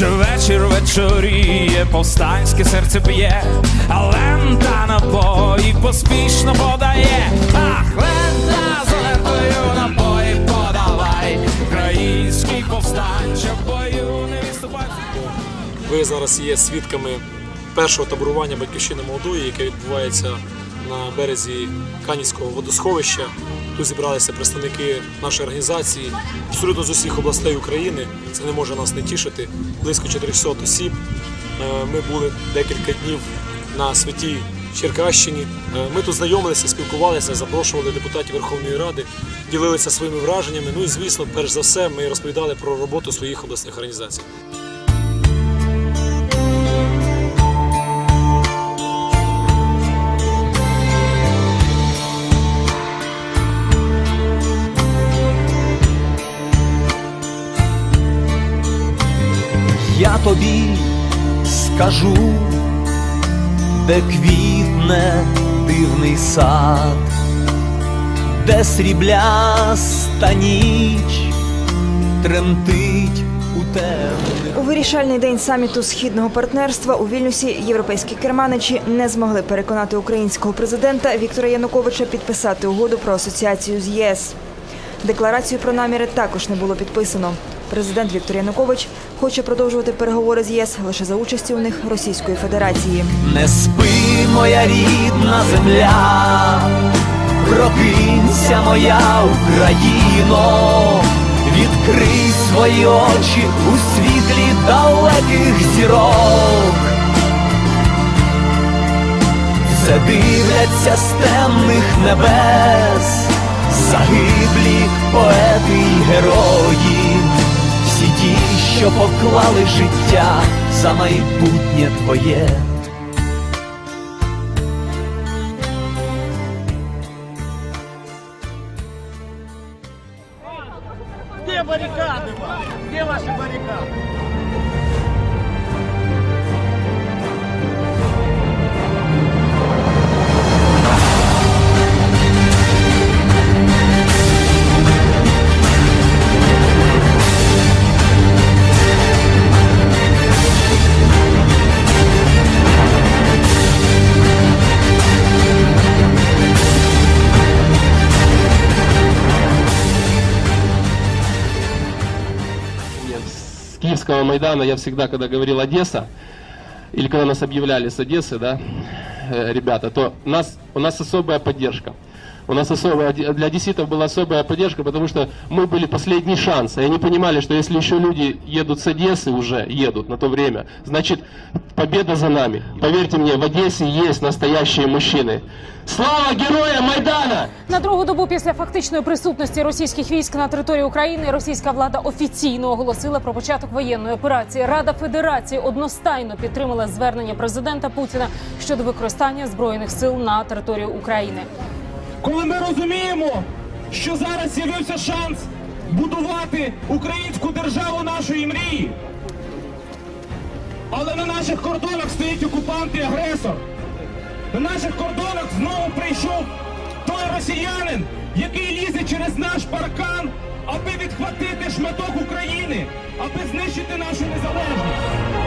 Вже вечір вечоріє, повстанське серце б'є, а лента набої поспішно подає. Ах, лента з лентою набої подавай, український повстанче в бою не відступай. Ви зараз є свідками першого таборування батьківщини молодої, яке відбувається на березі Канівського водосховища. Тут зібралися представники нашої організації абсолютно з усіх областей України. Це не може нас не тішити. Близько 400 осіб. Е, Ми були декілька днів на святій Черкащині. Е, Ми тут знайомилися, спілкувалися, запрошували депутатів Верховної Ради, ділилися своїми враженнями. Ну і звісно, перш за все, ми розповідали про роботу своїх обласних організацій. Я тобі скажу, де квітне дивний сад, де срібляста ніч тремтить у темних. У вирішальний день саміту східного партнерства у Вільнюсі європейські керманичі не змогли переконати українського президента Віктора Януковича підписати угоду про асоціацію з єС. Декларацію про наміри також не було підписано. Президент Віктор Янукович хоче продовжувати переговори з єС лише за участі у них Російської Федерації. Не спи, моя рідна земля, прокинься, моя Україно, відкрий свої очі у світлі далеких зірок. Дивляться з темних небес, загиблі поети й герої, поклали життя за майбутнє твоє. Где баррикады ваши? Где ваши с Киевского Майдана я всегда, когда говорил Одесса, или когда нас объявляли с Одессы, да, э, ребята, то у нас, у нас особая поддержка. У нас особая, для одесситов была особая поддержка, потому что мы были последний шанс. И они понимали, что если еще люди едут с Одессы уже, едут на то время, значит победа за нами. Поверьте мне, в Одессе есть настоящие мужчины. Слава героям Майдана! На другу добу після фактичної присутності російських військ на території України російська влада офіційно оголосила про початок воєнної операції. Рада Федерації одностайно підтримала звернення президента Путіна щодо використання збройних сил на території України. коли ми розуміємо, що зараз з'явився шанс будувати українську державу нашої мрії. Але на наших кордонах стоїть окупант і агресор. На наших кордонах знову прийшов той росіянин, який лізе через наш паркан, аби відхватити шматок України, аби знищити нашу незалежність.